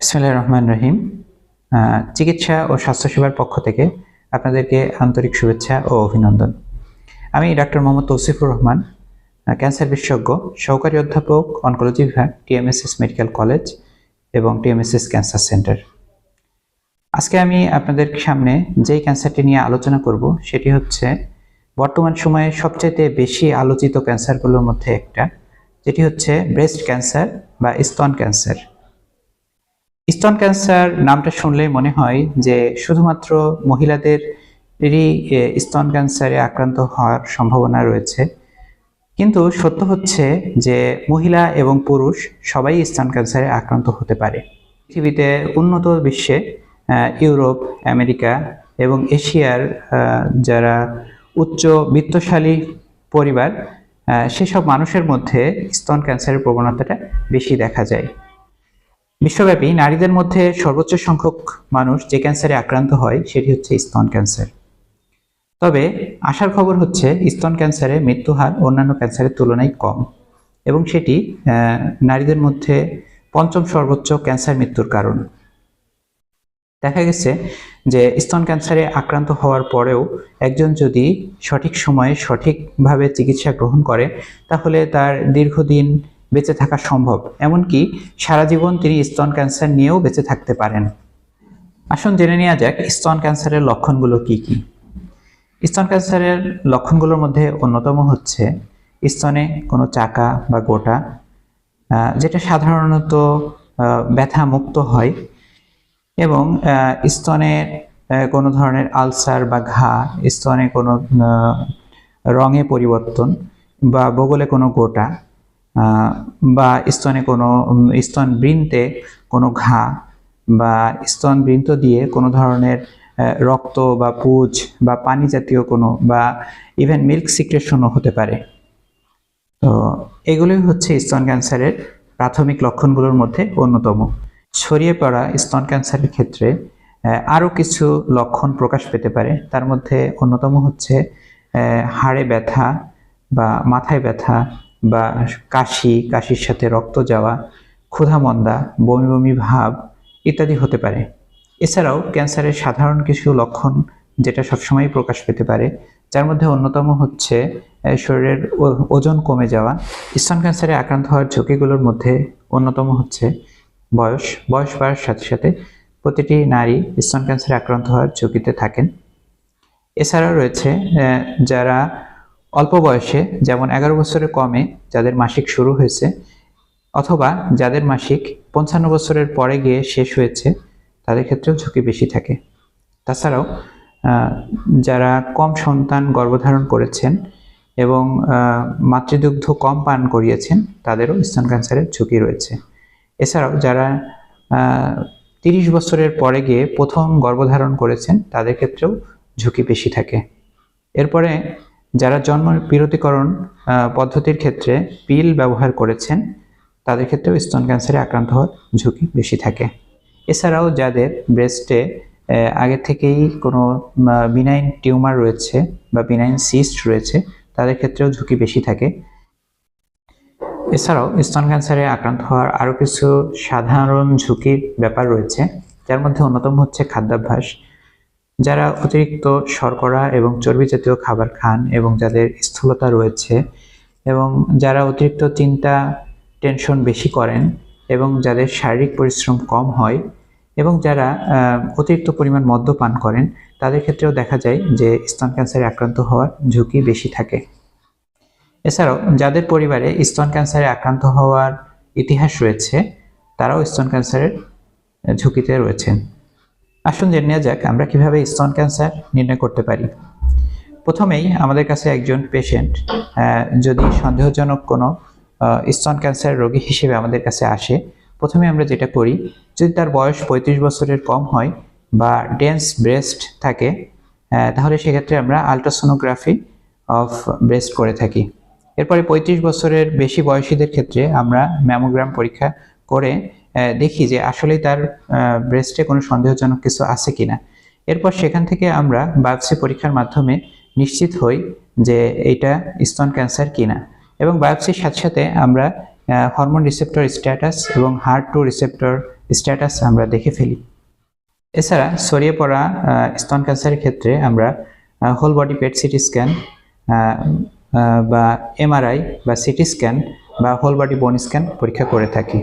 বিসমিল্লাহ রহমান রহিম। চিকিৎসা ও স্বাস্থ্যসেবার পক্ষ থেকে আপনাদেরকে আন্তরিক শুভেচ্ছা ও অভিনন্দন। আমি ডাক্তার মোহাম্মদ তৌসিফুর রহমান ক্যান্সার বিশেষজ্ঞ, সহকারী অধ্যাপক, অনকোলজি বিভাগ, টিএমএসএস মেডিকেল কলেজ এবং টিএমএসএস ক্যান্সার সেন্টার। আজকে আমি আপনাদের সামনে যেই ক্যান্সারটি নিয়ে আলোচনা করব, সেটি হচ্ছে বর্তমান সময়ে সবচাইতে বেশি আলোচিত ক্যান্সারগুলোর মধ্যে একটা, যেটি হচ্ছে ব্রেস্ট ক্যান্সার বা স্তন ক্যান্সার। স্তন ক্যান্সার নামটা শুনলে মনে হয় যে শুধুমাত্র মহিলাদেরই স্তন ক্যান্সারে আক্রান্ত হওয়ার সম্ভাবনা রয়েছে। কিন্তু সত্য হচ্ছে যে মহিলা এবং পুরুষ সবাই স্তন ক্যান্সারে আক্রান্ত হতে পারে। পৃথিবীতে উন্নত বিশ্বে ইউরোপ, আমেরিকা এবং এশিয়ার যারা উচ্চ বিত্তশালী পরিবার সেসব মানুষের মধ্যে স্তন ক্যান্সারের প্রবণতাটা বেশি দেখা যায়। বিশ্বব্যাপী নারীদের মধ্যে সর্বোচ্চ সংখ্যক মানুষ যে ক্যান্সারে আক্রান্ত হয়, সেটি হচ্ছে স্তন ক্যান্সার। তবে আশার খবর হচ্ছে, স্তন ক্যান্সারে মৃত্যুহার অন্যান্য ক্যান্সারের তুলনায় কম এবং সেটি নারীদের মধ্যে পঞ্চম সর্বোচ্চ ক্যান্সার মৃত্যুর কারণ। দেখা গেছে যে স্তন ক্যান্সারে আক্রান্ত হওয়ার পরেও একজন যদি সঠিক সময়ে সঠিকভাবে চিকিৎসা গ্রহণ করে, তাহলে তার দীর্ঘদিন বেঁচে থাকা সম্ভব। এমনকি সারা জীবন তিনি স্তন ক্যান্সার নিয়েও বেঁচে থাকতে পারেন। আসুন জেনে নেওয়া যাক স্তন ক্যান্সারের লক্ষণগুলো কি কি? স্তন ক্যান্সারের লক্ষণগুলোর মধ্যে অন্যতম হচ্ছে স্তনে কোনো চাকা বা গোটা যেটা সাধারণত ব্যথা মুক্ত হয় এবং আহ, স্তনে কোনো ধরনের আলসার বা ঘা স্তনে কোনো রঙে পরিবর্তন বা বগলে কোনো গোটা বা স্তনে কোনো স্তন বৃন্তে কোনো ঘা বা স্তন বৃন্ত দিয়ে কোনো ধরনের রক্ত বা পুজ বা পানি জাতীয় কোনো বা ইভেন মিল্ক সিক্রেশনও হতে পারে। তো এগুলোই হচ্ছে স্তন ক্যান্সারের প্রাথমিক লক্ষণগুলোর মধ্যে অন্যতম। ছড়িয়ে পড়া স্তন ক্যান্সারের ক্ষেত্রে আরও কিছু লক্ষণ প্রকাশ পেতে পারে। তার মধ্যে অন্যতম হচ্ছে হাড়ে ব্যথা বা মাথায় ব্যথা বা কাশি, কাশির সাথে রক্ত যাওয়া, ক্ষুধামন্দা বমি বমি ভাব ইত্যাদি হতে পারে। এছাড়াও ক্যান্সারের সাধারণ কিছু লক্ষণ যেটা সবসময় প্রকাশ পেতে পারে, যার মধ্যে অন্যতম হচ্ছে শরীরের ওজন কমে যাওয়া। স্তন ক্যান্সারে আক্রান্ত হওয়ার ঝুঁকিগুলোর মধ্যে অন্যতম হচ্ছে বয়স। বয়স বাড়ার সাথে সাথে প্রতিটি নারী স্তন ক্যান্সারে আক্রান্ত হওয়ার ঝুঁকিতে থাকেন। এছাড়াও রয়েছে যারা অল্প বয়সে, যেমন এগারো বছরের কমে যাদের মাসিক শুরু হয়েছে, অথবা যাদের মাসিক পঞ্চান্ন বছরের পরে গিয়ে শেষ হয়েছে, তাদের ক্ষেত্রেও ঝুঁকি বেশি থাকে। তাছাড়াও যারা কম সন্তান গর্ভধারণ করেছেন এবং মাতৃদুগ্ধ কম পান করিয়েছেন, তাদেরও স্তন ক্যান্সারের ঝুঁকি রয়েছে। এছাড়াও, যারা তিরিশ বছরের পরে গিয়ে প্রথম গর্ভধারণ করেছেন, তাদের ক্ষেত্রেও ঝুঁকি বেশি থাকে। এরপরে যারা জন্ম বিরতিকরণ পদ্ধতির ক্ষেত্রে পিল ব্যবহার করেছেন, তাদের ক্ষেত্রেও স্তন ক্যান্সারে আক্রান্ত হওয়ার ঝুঁকি বেশি থাকে। এছাড়াও যাদের ব্রেস্টে আগে থেকেই কোনো বিনাইন টিউমার রয়েছে বা বিনাইন সিস্ট রয়েছে, তাদের ক্ষেত্রেও ঝুঁকি বেশি থাকে। এছাড়াও স্তন ক্যান্সারে আক্রান্ত হওয়ার আরও কিছু সাধারণ ঝুঁকির ব্যাপার রয়েছে, যার মধ্যে অন্যতম হচ্ছে খাদ্যাভ্যাস। যারা অতিরিক্ত শর্করা এবং চর্বি জাতীয় খাবার খান এবং যাদের স্থূলতা রয়েছে এবং যারা অতিরিক্ত চিন্তা টেনশন বেশি করেন এবং যাদের শারীরিক পরিশ্রম কম হয় এবং যারা অতিরিক্ত পরিমাণ মদ্যপান করেন, তাদের ক্ষেত্রেও দেখা যায় যে স্তন ক্যান্সারে আক্রান্ত হওয়ার ঝুঁকি বেশি থাকে। এছাড়াও, যাদের পরিবারে স্তন ক্যান্সারে আক্রান্ত হওয়ার ইতিহাস রয়েছে, তারাও স্তন ক্যান্সারের ঝুঁকিতে রয়েছেন। আসুন জেনে নেওয়া যাক, আমরা কীভাবে স্তন ক্যান্সার নির্ণয় করতে পারি। প্রথমেই আমাদের কাছে একজন পেশেন্ট যদি সন্দেহজনক কোনো স্তন ক্যান্সার রোগী হিসেবে আমাদের কাছে আসে, প্রথমে আমরা যেটা করি, যদি তার বয়স পঁয়ত্রিশ বছরের কম হয় বা ডেন্স ব্রেস্ট থাকে তাহলে সেক্ষেত্রে আমরা আলট্রাসোনোগ্রাফি অফ ব্রেস্ট করে থাকি। এরপরে পঁয়ত্রিশ বছরের বেশি বয়সীদের ক্ষেত্রে আমরা ম্যামোগ্রাম পরীক্ষা করে দেখি যে আসলেই তার ব্রেস্টে কোনো সন্দেহজনক কিছু আছে কিনা। এরপর সেখান থেকে আমরা বায়োপসি পরীক্ষার মাধ্যমে নিশ্চিত হই যে এইটা স্তন ক্যান্সার কিনা। এবং বায়োপসির সাথে সাথে আমরা হরমোন রিসেপ্টর স্ট্যাটাস এবং হার্ট টু রিসেপ্টর স্ট্যাটাস আমরা দেখে ফেলি। এছাড়া ছড়িয়ে পড়া স্তন ক্যান্সারের ক্ষেত্রে আমরা whole body PET CT scan বা এমআরআই বা সিটি স্ক্যান বা হোল বডি বোন স্ক্যান পরীক্ষা করে থাকি।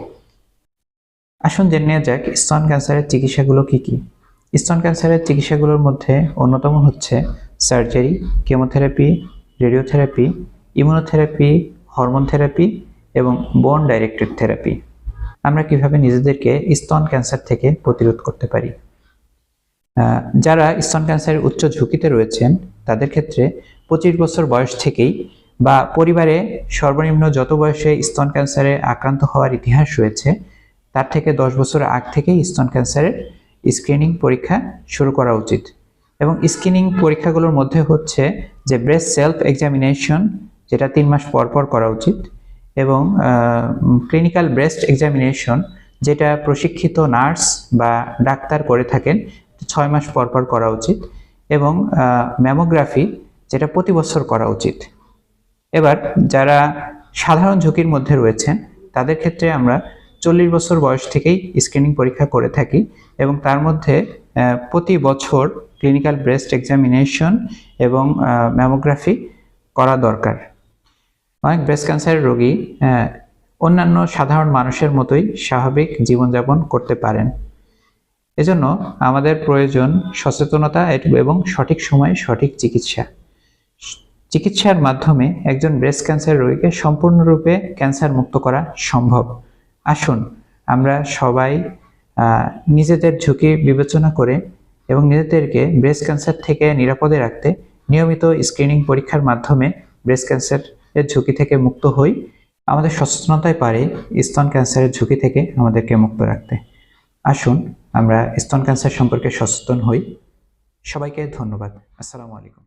আসুন জেনে নেওয়া যাক, স্তন ক্যান্সারের চিকিৎসাগুলো কি কি? স্তন ক্যান্সারের চিকিৎসাগুলোর মধ্যে অন্যতম হচ্ছে surgery, chemotherapy, radiotherapy, immunotherapy, hormone therapy এবং বোন ডাইরেক্টেড থেরাপি। আমরা কীভাবে নিজেদেরকে স্তন ক্যান্সার থেকে প্রতিরোধ করতে পারি? যারা স্তন ক্যান্সারের উচ্চ ঝুঁকিতে রয়েছেন, তাদের ক্ষেত্রে পঁচিশ বছর বয়স থেকেই বা পরিবারে সর্বনিম্ন যত বয়সে স্তন ক্যান্সারে আক্রান্ত হওয়ার ইতিহাস রয়েছে তার থেকে দশ বছর আগ থেকেই স্তন ক্যান্সারের স্ক্রিনিং পরীক্ষা শুরু করা উচিত। এবং স্ক্রিনিং পরীক্ষাগুলোর মধ্যে হচ্ছে যে ব্রেস্ট সেলফ এক্সামিনেশন যেটা তিন মাস পর পর করা উচিত এবং ক্লিনিক্যাল ব্রেস্ট এক্সামিনেশন যেটা প্রশিক্ষিত নার্স বা ডাক্তার করে থাকেন ছয় মাস পর পর করা উচিত এবং ম্যামোগ্রাফি যেটা প্রতি বছর করা উচিত। এবার যারা সাধারণ ঝুঁকির মধ্যে রয়েছেন তাদের ক্ষেত্রে আমরা চল্লিশ বছর বয়স থেকেই স্ক্রিনিং পরীক্ষা করে থাকি এবং তার মধ্যে প্রতি বছর ক্লিনিক্যাল ব্রেস্ট এক্সামিনেশন এবং ম্যামোগ্রাফি করা দরকার। অনেক ব্রেস্ট ক্যান্সারের রোগী অন্যান্য সাধারণ মানুষের মতোই স্বাভাবিক জীবনযাপন করতে পারেন। এজন্য আমাদের প্রয়োজন সচেতনতা এবং সঠিক সময়ে সঠিক চিকিৎসা। চিকিৎসার মাধ্যমে একজন ব্রেস্ট ক্যান্সার রোগীকে সম্পূর্ণরূপে ক্যান্সার মুক্ত করা সম্ভব। আসুন, আমরা সবাই নিজেদের ঝুঁকি বিবেচনা করে এবং নিজেদেরকে ব্রেস্ট ক্যান্সার থেকে নিরাপদে রাখতে নিয়মিত স্ক্রিনিং পরীক্ষার মাধ্যমে ব্রেস্ট ক্যান্সারের ঝুঁকি থেকে মুক্ত হই। আমাদের সচেতনতায় পারে স্তন ক্যান্সারের ঝুঁকি থেকে আমাদেরকে মুক্ত রাখতে। আসুন, আমরা স্তন ক্যান্সার সম্পর্কে সচেতন হই। সবাইকে ধন্যবাদ। আসসালামু আলাইকুম।